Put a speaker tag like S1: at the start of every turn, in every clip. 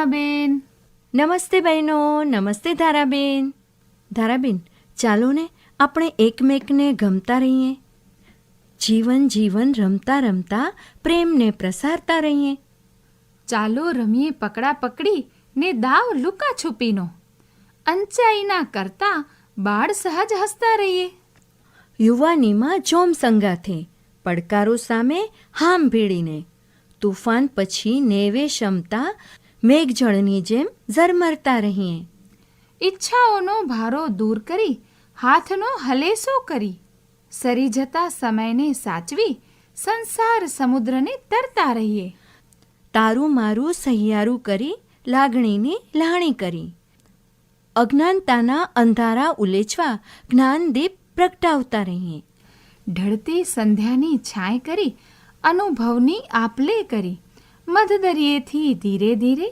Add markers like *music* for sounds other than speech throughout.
S1: નમસ્તે નમસ્તે
S2: બહેનો નમસ્તે ધારાબેન. ધારાબેન ચાલો ને આપણે એકમેકને ગમતા રહીએ. જીવન જીવન રમતા રમતા પ્રેમને પ્રસારતા રહીએ.
S1: ચાલો રમીએ પકડા પકડી ને દાવ લુકા છુપીનો. અંચાઈના કરતા બાળ સહજ હસતા રહીએ.
S2: યુવાનીમાં જોમ સંગાથે પડકારો સામે હામ ભીડીને તુફાન પછી નેવે ક્ષમતા મેઘજળની જેમ ઝરમરતા રહીએ.
S1: ઈચ્છાઓનો ભારો દૂર કરી હાથનો હલેસો કરી. સરી જતા સમયને સાચવી સંસાર સમુદ્રને તરતા રહીએ.
S2: તારું મારું સહિયારું કરી લાગણીની લાણી કરી. અજ્ઞાનતાના અંધારા ઉલેચવા જ્ઞાનદીપ પ્રગટાવતા રહીએ.
S1: ઢળતી સંધ્યાની છાંય કરી અનુભવની આપલે કરી. મધદરિયેથી ધીરે ધીરે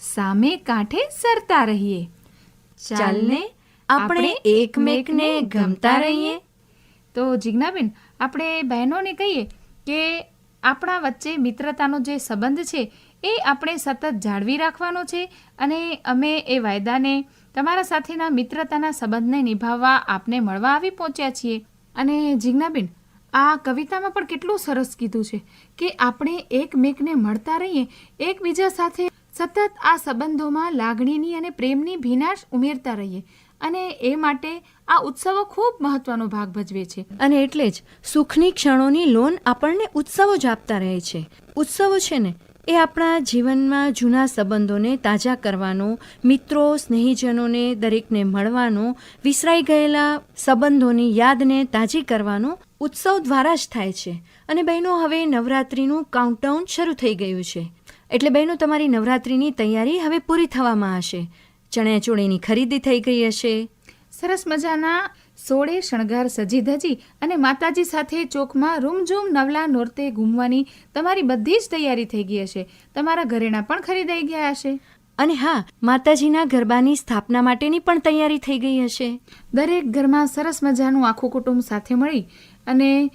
S1: સામે કાંઠે સરતા રહીએ.
S2: ચાલને આપણે એકમેકને ગમતા રહીએ.
S1: તો જિજ્ઞાબેન, આપણે બહેનોને કહીએ કે આપણા વચ્ચે મિત્રતાનો જે સંબંધ છે એ આપણે સતત જાળવી રાખવાનો છે અને અમે એ વાયદાને તમારા સાથેના મિત્રતાના સંબંધને નિભાવવા આપને મળવા આવી પહોંચ્યા છીએ. અને જિજ્ઞાબેન, આ કવિતામાં પણ કેટલું સરસ કીધું છે કે આપણે એકમેકને મળતા રહીએ, એકબીજા સાથે સતત આ સંબંધોમાં લાગણીની અને પ્રેમની ભીનાશ ઉમેરતા રહીએ. અને એ માટે આ ઉત્સવો ખૂબ મહત્વનો ભાગ ભજવે છે.
S2: અને એટલે જ સુખની ક્ષણોની લોન આપણને ઉત્સવો જ આપતા રહે છે. ઉત્સવો છે ને, એ આપણા જીવનમાં જૂના સંબંધોને તાજા કરવાનો, મિત્રો, સ્નેહીજનોને, દરેકને મળવાનો, વિસરાઈ ગયેલા સંબંધોની યાદને તાજી કરવાનો ઉત્સવ દ્વારા જ થાય છે. અને બહેનો હવે નવરાત્રિનું કાઉન્ટડાઉન શરૂ થઈ ગયું છે. એટલે બહેનો તમારી નવરાત્રિની તૈયારી હવે પૂરી થવામાં હશે. ચણિયાચોળીની ખરીદી થઈ ગઈ હશે.
S1: સરસ મજાના સોળે શણગાર સજી ધજી અને માતાજી સાથે ચોકમાં રૂમઝૂમ નવલા નોરતે ઘૂમવાની તમારી બધી જ તૈયારી થઈ ગઈ હશે. તમારા ઘરેણા પણ ખરીદાઈ ગયા હશે.
S2: અને હા માતાજીના ગરબાની સ્થાપના માટેની પણ તૈયારી થઈ ગઈ હશે.
S1: દરેક ઘરમાં સરસ મજાનું આખું કુટુંબ સાથે મળી અને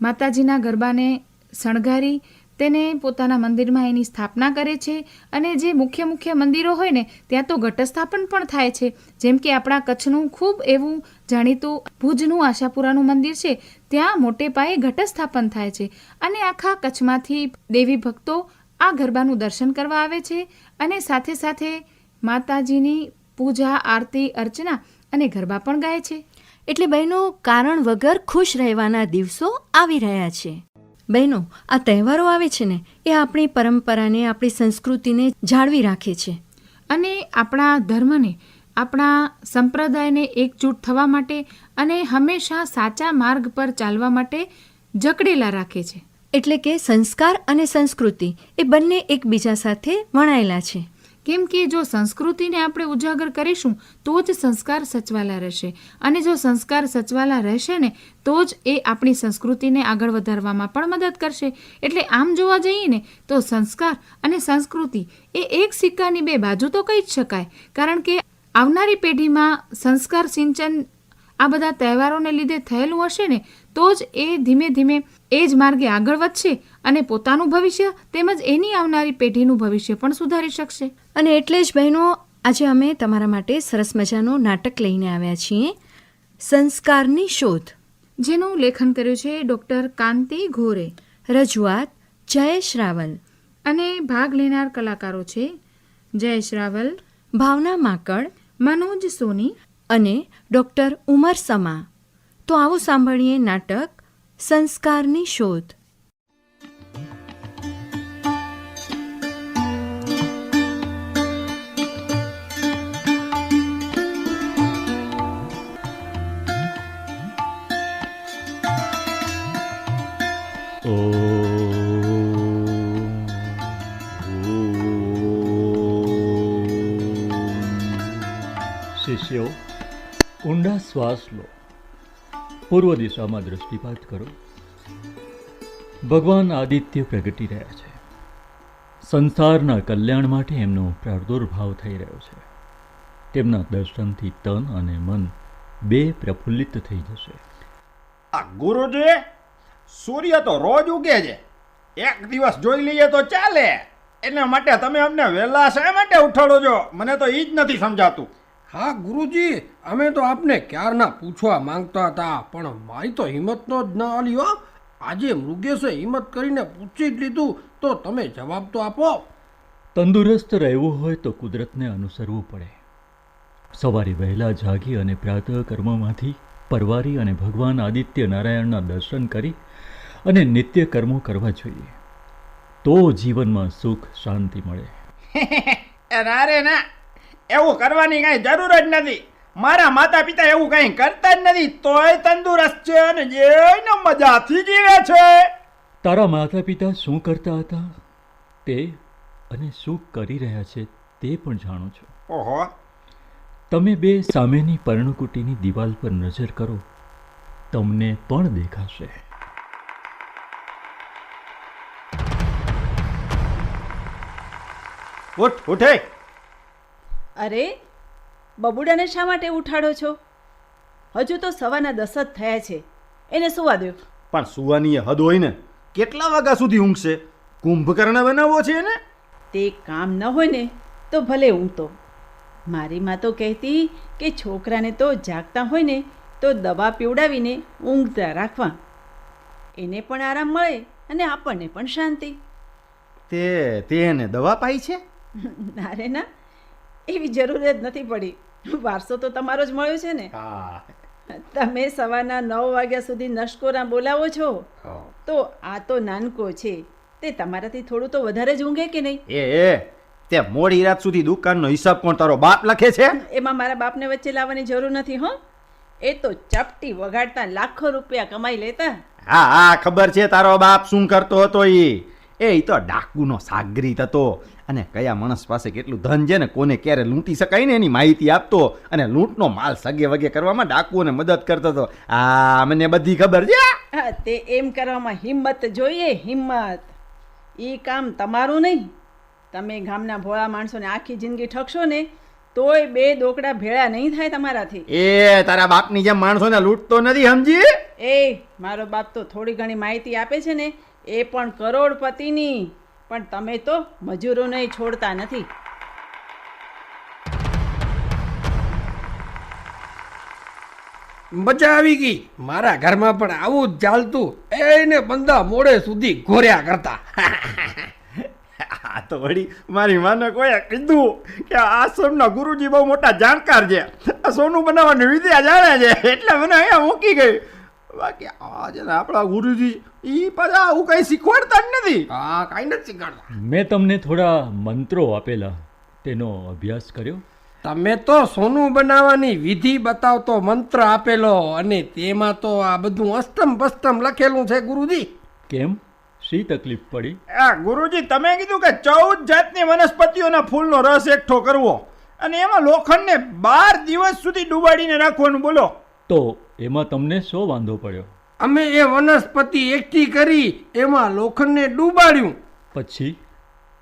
S1: માતાજીના ગરબાને શણગારી તેને પોતાના મંદિરમાં એની સ્થાપના કરે છે અને જે મુખ્ય મુખ્ય મંદિરો હોય ને, ત્યાં તો ઘટસ્થાપન પણ થાય છે. જેમ કે આપણા કચ્છનું ખૂબ એવું જાણીતું ભુજનું આશાપુરાનું મંદિર છે, ત્યાં મોટે પાયે ઘટસ્થાપન થાય છે. અને આખા કચ્છમાંથી દેવી ભક્તો આ ગરબાનું દર્શન કરવા આવે છે અને સાથે સાથે માતાજીની પૂજા, આરતી, અર્ચના અને ગરબા પણ ગાય છે.
S2: એટલે બહેનો કારણ વગર ખુશ રહેવાના દિવસો આવી રહ્યા છે. બહેનો આ તહેવારો આવે છે ને એ આપણી પરંપરાને આપણી સંસ્કૃતિને જાળવી રાખે છે.
S1: અને આપણા ધર્મને આપણા સંપ્રદાયને એકજૂટ થવા માટે અને હંમેશા સાચા માર્ગ પર ચાલવા માટે જકડેલા રાખે છે.
S2: એટલે કે સંસ્કાર અને સંસ્કૃતિ એ બંને એકબીજા સાથે વણાયેલા છે.
S1: કેમ કે જો સંસ્કૃતિને આપણે ઉજાગર કરીશું, તો જ સંસ્કાર સચવાલા રહેશે. અને જો સંસ્કાર સચવાલા રહેશે ને, તો જ એ આપણી સંસ્કૃતિને આગળ વધારવામાં પણ મદદ કરશે. એટલે આમ જોવા જઈએ ને, તો સંસ્કાર અને સંસ્કૃતિ એ એક સિક્કાની બે બાજુ તો કહી જ શકાય. કારણ કે આવનારી પેઢીમાં સંસ્કાર સિંચન આ બધા તહેવારોને લીધે થયેલું હશે ને, તો જ એ ધીમે ધીમે એ જ માર્ગે આગળ વધશે અને પોતાનું ભવિષ્ય તેમજ એની આવનારી પેઢીનું ભવિષ્ય પણ સુધારી શકશે.
S2: અને એટલે જ બહેનો આજે અમે તમારા માટે સરસ મજાનું નાટક લઈને આવ્યા છીએ. સંસ્કારની શોધ.
S1: જેનું લેખન કર્યું છે ડૉક્ટર કાંતિ ઘોરે.
S2: રજૂઆત જયેશ રાવલ
S1: અને ભાગ લેનાર કલાકારો છે જયેશ રાવલ
S2: ભાવના માકડ
S1: મનોજ સોની
S2: અને ડૉક્ટર ઉમર સમા. તો આવો સાંભળીએ નાટક સંસ્કારની શોધ.
S3: શ્વાસ લો. પૂર્વ દિશામાં દૃષ્ટિપાત કરો. ભગવાન આદિત્ય પ્રગટી રહ્યા છે. સંસારના કલ્યાણ માટે એમનો પ્રાદુર્ભાવ થઈ રહ્યો છે. તેમના દર્શનથી તન અને મન બે પ્રફુલ્લિત થઈ જશે.
S4: આ ગુરુજી, સૂર્ય તો રોજ ઉગે છે. એક દિવસ જોઈ લઈએ તો ચાલે. એના માટે તમે અમને વહેલા શા માટે ઉઠાડો છો? મને તો એ જ નથી સમજાતું.
S5: હા ગુરુજી અમે તો આપને ક્યારના પૂછવા માંગતા હતા પણ મારી તો હિંમતનો જ ન આલી આજે મૃગેશે હિંમત કરીને પૂછી જ લીધું તો તમે જવાબ તો આપો.
S3: તંદુરસ્ત રહેવું હોય તો કુદરતને અનુસરવું પડે. સવારે વહેલા જાગી અને પ્રાતઃ કર્મમાંથી પરવારી અને ભગવાન આદિત્ય નારાયણના દર્શન કરી અને નિત્ય કર્મો કરવા જોઈએ. તો જીવનમાં સુખ શાંતિ મળે. *laughs*
S4: અરે ના રે ના એવું કરવાની કાંઈ જરૂર જ નથી. મારા માતા પિતા એવું કાંઈ કરતા જ નથી તોય તંદુરસ્ત છે અને જેને મજાથી જીવે છે.
S3: તારા માતા પિતા શું કરતા હતા? તે અને શું કરી રહ્યા છે તે પણ જાણો છો.
S4: ઓહો.
S3: તમે બે સામેની પર્ણકુટીની દિવાલ પર નજર કરો. તમને પણ દેખાશે.
S4: ઉઠ ઉઠે.
S6: અરે બબુડાને શા માટે ઉઠાડો છો? હજુ તો સવારના દસ જ થયા છે. એને સુવા દો.
S4: પણ સુવાની હદ હોય ને કેટલા વાગ્યા સુધી ઊંઘશે? કુંભકર્ણ બનાવવો છે ને
S6: તે કામ ન હોય ને તો ભલે ઊંઘતો. મારી માં તો કહેતી કે છોકરાને તો જાગતા હોય ને તો દવા પીવડાવીને ઊંઘતા રાખવા. એને પણ આરામ મળે અને આપણને પણ શાંતિ.
S4: તે તેને દવા પાઈ છે? *laughs*
S6: ના રે ના. એવી જરૂર જ નથી પડી. વારસો તો તમારો જ મળ્યો છે ને. તમે સવારના નવ વાગ્યા સુધી નશકોરા બોલાવો છો? તો આ તો નાનકો છે. તે તમારાથી થોડું તો વધારે જ ઊંઘે કે નહીં?
S4: એ એ. તે મોડી રાત સુધી દુકાનનો હિસાબ કોણ તારો બાપ લખે છે?
S6: એમાં મારા બાપને વચ્ચે લાવવાની જરૂર નથી હો. એ તો ચપટી વગાડતા લાખો રૂપિયા કમાઈ લેતા.
S4: હા હા ખબર છે તારો બાપ શું કરતો હતો ઈ. એ તો ડાકુનો સાગરીત હતો અને કયા માણસ પાસે કેટલું ધન છે ને કોને ક્યારે લૂંટી શકાય ને એની માહિતી આપતો. અને લૂંટનો માલ સગે વગે કરવામાં ડાકુઓને મદદ કરતો હતો. આ મને બધી ખબર છે
S6: તે એમ કરવામાં હિંમત જોઈએ હિંમત. એ કામ તમારું નહીં. તમે ગામના ભોળા માણસોને આખી જિંદગી ઠકશો ને તોય બે દોકડા ભેળા નહીં થાય તમારાથી.
S4: એ તારા બાપની જેમ માણસોને લૂંટતો નથી સમજી?
S6: એ મારો બાપ તો થોડી ઘણી માહિતી આપે છે ને એ પણ કરોડપતિની. પણ તમે તો મજૂરોને છોડતા નથી.
S5: મજા આવી ગઈ. મારા ઘરમાં પણ આવું જ ચાલતું. એને બંદા મોડે સુધી ઘોર્યા કરતા.
S4: આ તો વળી મારી માને કોઈ કીધું કે આ આશ્રમના ગુરુજી બહુ મોટા જાણકાર છે. આ સોનું બનાવવાની વિદ્યા જાણે છે. એટલે મને અહીંયા મૂકી ગઈ. બાકી આ છે ને આપણા ગુરુજી એ પાછા આવું કંઈ શીખવાડતા જ નથી.
S5: હા કાંઈ નથી શીખવાડતા.
S3: મેં તમને થોડા મંત્રો આપેલા તેનો અભ્યાસ કર્યો?
S5: તમે તો સોનું બનાવવાની વિધિ બતાવતો મંત્ર આપેલો અને તેમાં તો આ બધું અસ્તમ પષ્ટમ લખેલું છે ગુરુજી.
S3: કેમ? શી તકલીફ પડી?
S4: આ ગુરુજી તમે કીધું કે ચૌદ જાતની વનસ્પતિઓના ફૂલનો રસ એકઠો કરવો અને એમાં લોખંડને બાર દિવસ સુધી ડુબાડીને રાખવાનું બોલો.
S3: તો એમાં તમને શો વાંધો પડ્યો?
S5: અમે એ વનસ્પતિ એકઠી કરી એમાં લોખંડને ડૂબાડ્યું.
S3: પછી?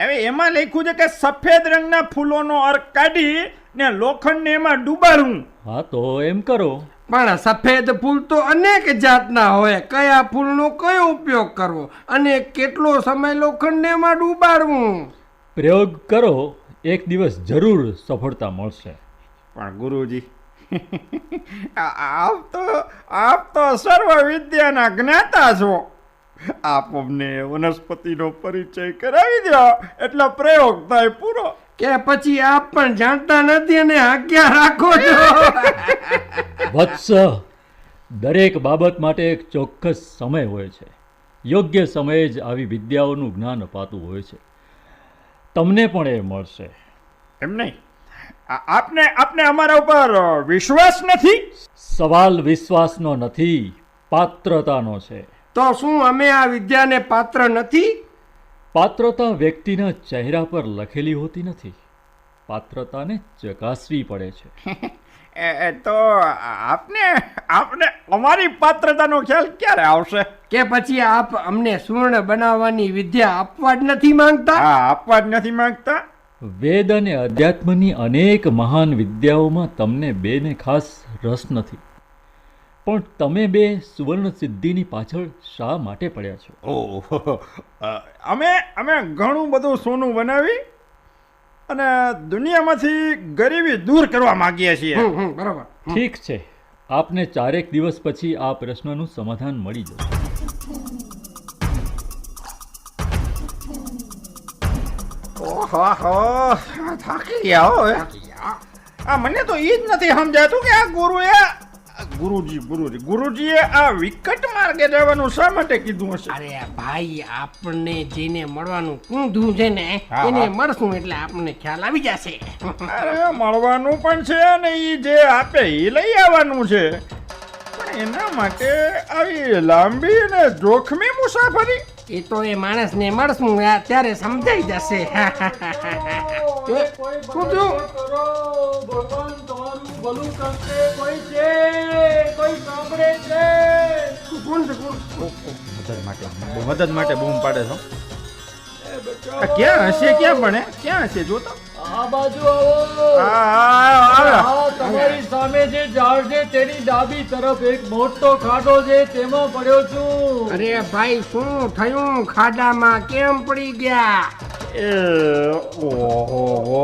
S4: હવે એમાં લખ્યું છે કે સફેદ રંગના ફૂલોનો અર્ક કાઢી ને લોખંડને એમાં ડુબાડવું.
S3: હા તો એમ કરો.
S5: પણ સફેદ ફૂલ તો અનેક જાતના હોય. કયા ફૂલનો કયો ઉપયોગ કરવો અને કેટલો સમય લોખંડને એમાં ડૂબાડવું?
S3: પ્રયોગ કરો. એક દિવસ જરૂર સફળતા મળશે.
S4: પણ ગુરુજી *laughs* આપ તો આપ તો સર્વ વિદ્યાના જ્ઞાતા છો. આપ અમને વનસ્પતિનો પરિચય કરાવી દો. એટલો પ્રયોગ થાય પૂરો.
S5: કે પછી આપ પણ જાણતા નથી અને આજ્ઞા રાખો છો. *laughs*
S3: વત્સ દરેક બાબત માટે એક ચોક્કસ સમય હોય છે. યોગ્ય સમયે જ આવી વિદ્યાઓનું જ્ઞાન અપાતું હોય છે. તમને પણ એ મળશે.
S4: એમ નહીં? આપને આપને અમારા ઉપર વિશ્વાસ નથી?
S3: સવાલ વિશ્વાસનો નથી પાત્રતાનો છે.
S5: તો શું અમે આ વિદ્યાને પાત્ર નથી?
S3: પાત્રતા વ્યક્તિના ચહેરા પર લખેલી હોતી નથી. પાત્રતાને ચકાસવી પડે છે. *laughs*
S4: તો આપને આપને અમારી પાત્રતાનો ખ્યાલ ક્યારે આવશે?
S5: કે પછી આપ અમને સુવર્ણ બનાવવાની વિદ્યા આપવા જ નથી માંગતા?
S4: આપવા જ નથી માંગતા.
S3: વેદ અને અધ્યાત્મની અનેક મહાન વિદ્યાઓમાં તમને બેને ખાસ રસ નથી. પણ તમે બે સુવર્ણ સિદ્ધિની પાછળ શા માટે પડ્યા છો?
S4: ઓહો અમે અમે ઘણું બધું સોનું બનાવી અને દુનિયામાંથી ગરીબી દૂર કરવા માંગીએ છીએ.
S5: બરાબર.
S3: ઠીક છે. આપને ચારેક દિવસ પછી આ પ્રશ્નનું સમાધાન મળી જશે.
S4: ઓહો થાકી ગયા હો. આ મને તો એ જ નથી સમજાતું કે આ ગુરુએ ગુરુજી ગુરુજી ગુરુજીએ આ વિકટ માર્ગે જવાનું શા માટે કીધું હશે?
S5: અરે ભાઈ આપણને જેને મળવાનું કુંધું છે ને એને મળશું એટલે આપણને ખ્યાલ આવી જશે.
S4: અરે મળવાનું પણ છે અને એ જે આપે એ લઈ આવવાનું છે. પણ એના માટે આવી લાંબી અને જોખમી મુસાફરી
S5: એ તો એ માણસને મળશું આ ત્યારે સમજાઈ જશે. શું થયું?
S4: મદદ માટે બૂમ પાડે છો. આ ક્યાં હશે? ક્યાં ભણે? ક્યાં હશે? જો તો
S3: આ બાજુ આવો.
S4: આ,
S3: તમારી સામે જે ઝાડ છે તેની ડાબી તરફ એક મોટો ખાડો છે તેમાં પડ્યો છું.
S5: અરે ભાઈ શું થયું? ખાડામાં કેમ પડી ગયા?
S4: એ ઓહો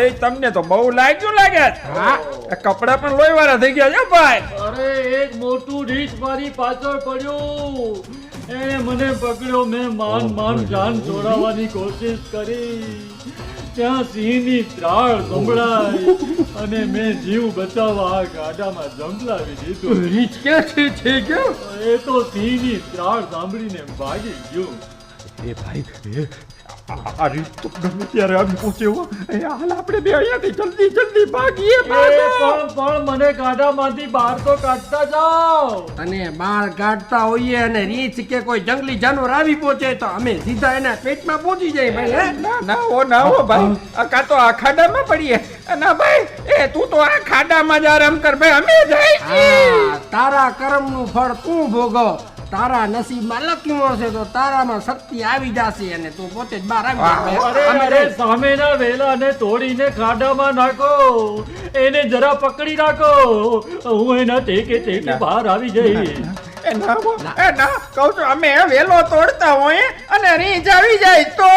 S4: એ તમને તો બહુ લાગ્યું લાગે
S5: હા.
S4: કપડા પણ લોહી વાળા થઈ ગયા છે ભાઈ.
S3: અરે એક મોટું રીંછ મારી પાછળ પડ્યું. એને મને પકડ્યો મેં માન માન જાન છોડાવવાની કોશિશ કરી. ત્યાં સિંહની ત્રાળ સંભળાઈ અને મેં જીવ બચાવવા આ ગાડામાં જંપલાવી દીધું.
S5: રીચ ક્યાં છે છે કે?
S3: એ તો સિંહની ત્રાળ સાંભળીને ભાગી ગયું.
S4: એ ભાઈ આ- રીત તો ગમે ત્યારે આવી પહોંચે હો. એ હાલ આપણે બે અહીંયાથી જલ્દી જલ્દી ભાગીએ ભાગો.
S3: પણ પણ મને ગાડામાંથી બહાર તો કાઢતા જાઓ.
S5: અને બાળ કાઢતા હોઈએ અને રીંછ કે કોઈ જંગલી જાનવર આવી પહોંચે તો અમે સીધા એના પેટમાં પહોંચી જઈએ ભાઈ હે?
S4: ના ના હો ના હો ભાઈ. આ કા તો આ ખાડામાં પડીએ? ના ભાઈ એ તું તો આ ખાડામાં જ આરામ કર ભાઈ અમે જાય
S5: હા, તારા કર્મનું ફળ તું ભોગવ. તારા નસીબમાં લખ્યું હશે તો તારામાં શક્તિ આવી જશે અને તું પોતે જ બહાર આવી
S3: અરે અરે સામેના વેલાને તોડીને ખાડામાં નાખો. એને જરા પકડી રાખો. હું એના ટેકે ટેકે બહાર આવી
S4: જઈ અમે વેલો તોડતા હોય અને રીંજ આવી જાય તો?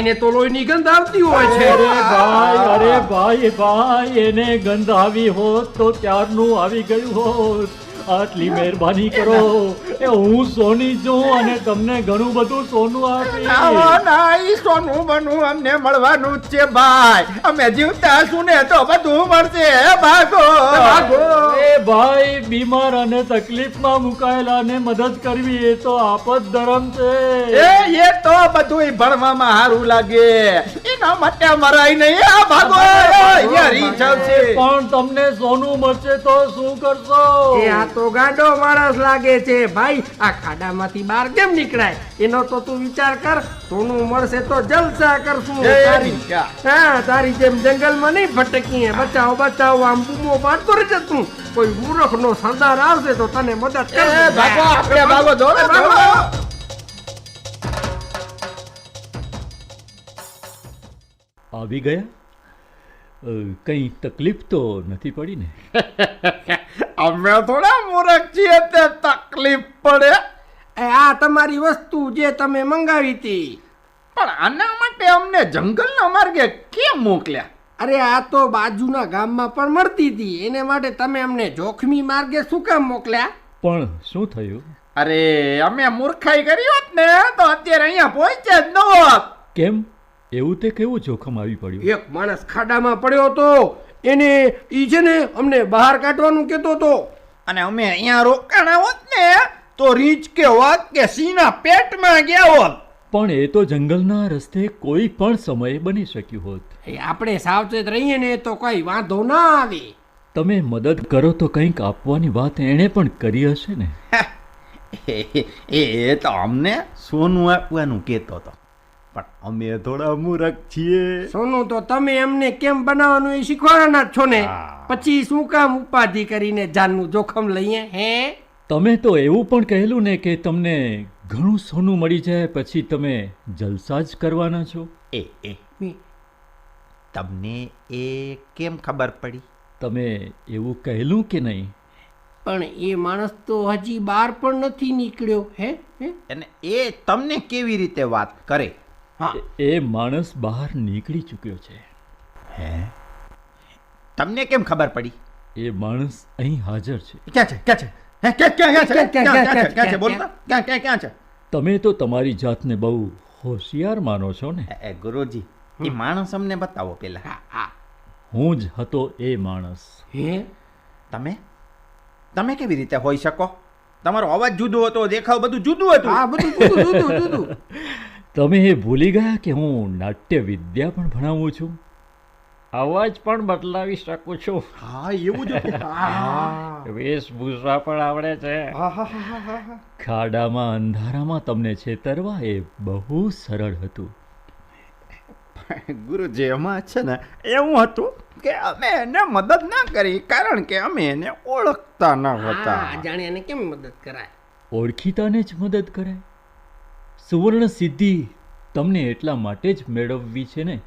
S5: એને તો લોહીની ગંધ આવતી હોય છે.
S3: અરે ભાઈ અરે ભાઈ ભાઈ એને ગંધ આવી હોત તો ત્યારનું આવી ગયું હોત. આટલી મહેરબાની કરો. એ હું સોની છું અને તમને ઘણું બધું સોનું આપી
S4: ના ઈ સોનું બનવું અમને મળવાનું જ છે ભાઈ. અમે જીવતા છું ને તો બધું મળશે ભાગો.
S3: એ ભાઈ બીમાર અને તકલીફમાં મુકાયેલાને મદદ કરવી એ તો આપત ધર્મ છે.
S4: એ એ તો બધું ભણવામાં સારું લાગે. એના માટે મરાય નહીં આ ભાગો. આવશે
S3: પણ તમને સોનું મળશે તો શું કરશો?
S5: એ આ તો ગાડો માણસ લાગે છે. ભાઈ આ ખાડામાંથી બહાર કેમ નીકળાય? એનો તો તું વિચાર કર. સોનું મળશે તો જલસા કરશું. હા તારી જેમ જંગલમાં નહીં ભટકીએ. બચાવ બચાવ આમ બૂમો પાડતો રહેજે તું. કોઈ મૂર્ખનો સરદાર આવશે તો તને મદદ કરે
S4: ભાગો આપણે ભાગો દોડો
S5: ભાગો.
S3: આવી ગયા? કંઈ તકલીફ તો નથી પડી ને? *laughs*
S4: અમે થોડા મૂર્ખ છીએ તે તકલીફ પડે.
S5: એ આ તમારી વસ્તુ જે તમે મંગાવી હતી.
S4: પણ આના માટે અમને જંગલના માર્ગે કેમ મોકલ્યા?
S5: અરે આ તો બાજુના ગામમાં પણ મળતી હતી. એને માટે તમે અમને જોખમી માર્ગે શું કામ મોકલ્યા?
S3: પણ શું થયું?
S4: અરે અમે મૂર્ખાઈ કરી હોત ને તો અત્યારે અહીંયા પહોંચ્યા જ ન હોત.
S3: કેમ? એવું તે કેવું જોખમ આવી પડ્યું?
S5: એક માણસ ખાડામાં પડ્યો હતો. એને ઈ છે ને અમને બહાર કાઢવાનું કહેતો હતો.
S4: અને અમે અહીંયા રોકાણા હોત ને તો રીંછ કે હોત કે સિંહના પેટમાં ગયા હોત.
S3: પણ એ તો જંગલના રસ્તે કોઈ પણ સમયે બની શક્યું હોત.
S5: આપણે સાવચેત રહીએ ને તો કઈ વાંધો ના આવે.
S3: તમે મદદ કરો તો કંઈક આપવાની વાત એણે પણ કરી હશે ને?
S4: એ *laughs* એ તો અમને સોનું આપવાનું કહેતો હતો. પણ અમે થોડા મૂરખ છીએ.
S5: સોનું તો તમે એમને કેમ બનાવવાનું એ શીખવાડવાના છો ને? પછી શું કામ ઉપાધિ કરીને જાનનું જોખમ લઈએ હે?
S3: તમે તો એવું પણ કહેલું ને કે તમને ઘણું સોનું મળી જાય પછી તમે જલસા જ કરવાના છો?
S4: એ એ. તમને એ કેમ ખબર પડી?
S3: તમે એવું કહેલું કે નહીં?
S5: પણ એ માણસ તો હજી બહાર પણ નથી નીકળ્યો હે? હે?
S4: અને એ તમને કેવી રીતે વાત કરે?
S3: એ માણસ બહાર નીકળી ચૂક્યો છે.
S4: હે? તમને કેમ ખબર પડી?
S3: એ માણસ અહીં હાજર છે.
S4: ક્યાં છે? ક્યાં છે? હે ક્યાં ક્યાં ક્યાં છે?
S5: ક્યાં, ક્યાં,
S4: ક્યાં ક્યાં
S5: ક્યાં,
S4: છે? ક્યાં
S5: ક્યાં,
S4: ક્યાં ક્યાં છે?
S3: તમે તો તમારી જાતને બહુ હોશિયાર માનો છો ને.
S4: એ, એ, ગુરુજી એ માણસ અમને બતાવો પેલા.
S5: હા હા.
S3: હું જ હતો એ માણસ.
S5: હે?
S4: તમે? તમે કેવી રીતે હોઈ શકો? તમારો અવાજ જુદો હતો દેખાવ બધું જુદું હતું.
S5: હા બધું જુદું જુદું જુદું. *laughs*
S3: તમે એ ભૂલી ગયા કે હું નાટ્ય વિદ્યા પણ ભણાવું છું? અવાજ પણ બદલાવી શકું છું.
S4: હા એવું જ *laughs* હા.
S3: વેશભૂષા પણ આવડે છે.
S4: હા, હા, હા, હા, હા, હા.
S3: ખાડામાં અંધારામાં તમને છેતરવા એ બહુ સરળ હતું.
S4: ગુરુજી એમાં છે ને એવું હતું કે અમે એને મદદ ના કરી કારણ કે અમે એને ઓળખતા ન હતા.
S5: જાણે એને કેમ મદદ કરાય?
S3: ઓળખીતાને જ મદદ કરાય. સુવર્ણ સિદ્ધિ તમને એટલા માટે જ મેળવવી છે ને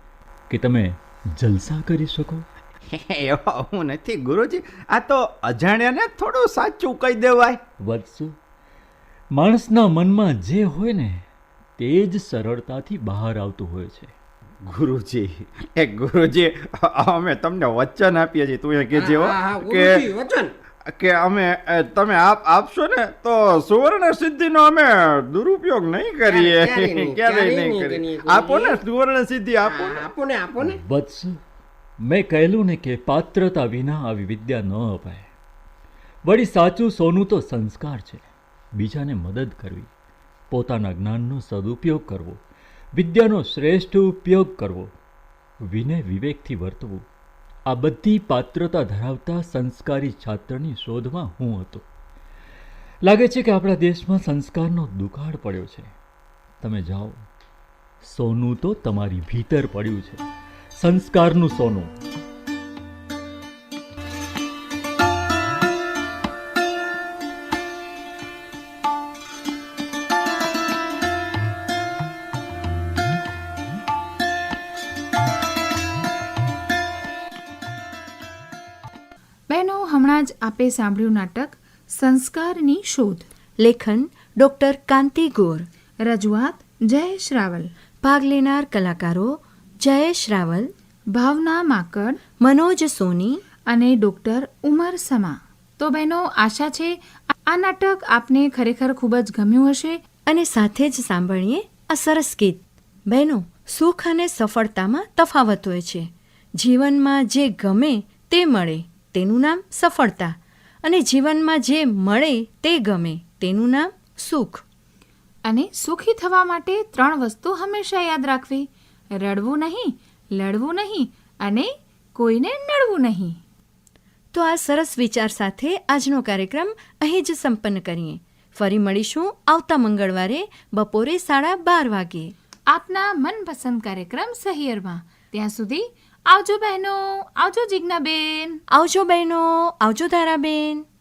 S3: કે તમે જલસા કરી શકો?
S4: એવા હું નથી ગુરુજી. આ તો અજાણ્યાને થોડું સાચું કહી દેવાય.
S3: વત્સુ માણસના મનમાં જે હોય ને તે જ સરળતાથી બહાર આવતું હોય છે.
S4: ગુરુજી એ ગુરુજી અમે તમને વચન આપીએ છીએ. તું એ કે જેવો
S5: હા, હા,
S4: કે
S5: વચન.
S4: કે અમે તમે આપ આપશો ને તો સુવર્ણ સિદ્ધિનો અમે દુરુપયોગ નહીં કરીએ. *laughs* ક્યારેય નહીં કરીએ.
S5: કરીએ,
S4: આપો ને સુવર્ણ સિદ્ધિ આપો
S5: આપો ને આપો ને.
S3: વત્સ મેં કહેલું ને કે પાત્રતા વિના આવી વિદ્યા ન અપાય. વળી સાચું સોનું તો સંસ્કાર છે. બીજાને મદદ કરવી પોતાના જ્ઞાનનો સદુપયોગ કરવો વિદ્યાનો શ્રેષ્ઠ ઉપયોગ કરવો વિનય વિવેકથી વર્તવું આ બધી પાત્રતા ધરાવતા સંસ્કારી છાત્રની શોધમાં હું હતો. લાગે છે કે આપણા દેશમાં સંસ્કારનો દુકાળ પડ્યો છે. તમે જાઓ. સોનું તો તમારી ભીતર પડ્યું છે. સંસ્કારનું સોનું.
S1: આપે સાંભળ્યું નાટક સંસ્કારની શોધ.
S2: લેખન ડૉક્ટર કાંતિ ગોર.
S1: રજૂઆત જયેશ રાવલ.
S2: ભાગ લેનાર કલાકારો જયેશ રાવલ
S1: ભાવના માકડ
S2: મનોજ સોની
S1: અને ડૉક્ટર ઉમર સમા. તો બહેનો આશા છે આ નાટક આપને ખરેખર ખૂબ જ ગમ્યું હશે?
S2: અને સાથે જ સાંભળીએ આ સરસ ગીત. બહેનો સુખ અને સફળતામાં તફાવત હોય છે. જીવનમાં જે ગમે તે મળે. તેનું નામ સફળતા અને જીવનમાં જે મળે તે ગમે તેનું નામ સુખ.
S1: અને સુખી થવા માટે ત્રણ વસ્તુ હંમેશા યાદ રાખવી. રડવું નહીં લડવું નહીં અને કોઈને નડવું નહીં.
S2: તો આ સરસ વિચાર સાથે આજનો કાર્યક્રમ અહીં જ સંપન્ન કરીએ. ફરી મળીશું આવતા મંગળવારે બપોરે સાડા બાર વાગ્યે
S1: આપના મનપસંદ કાર્યક્રમ સહિયરમાં. ત્યાં સુધી આવજો બહેનો આવજો જિજ્ઞાબેન.
S2: આવજો બહેનો આવજો ધારાબેન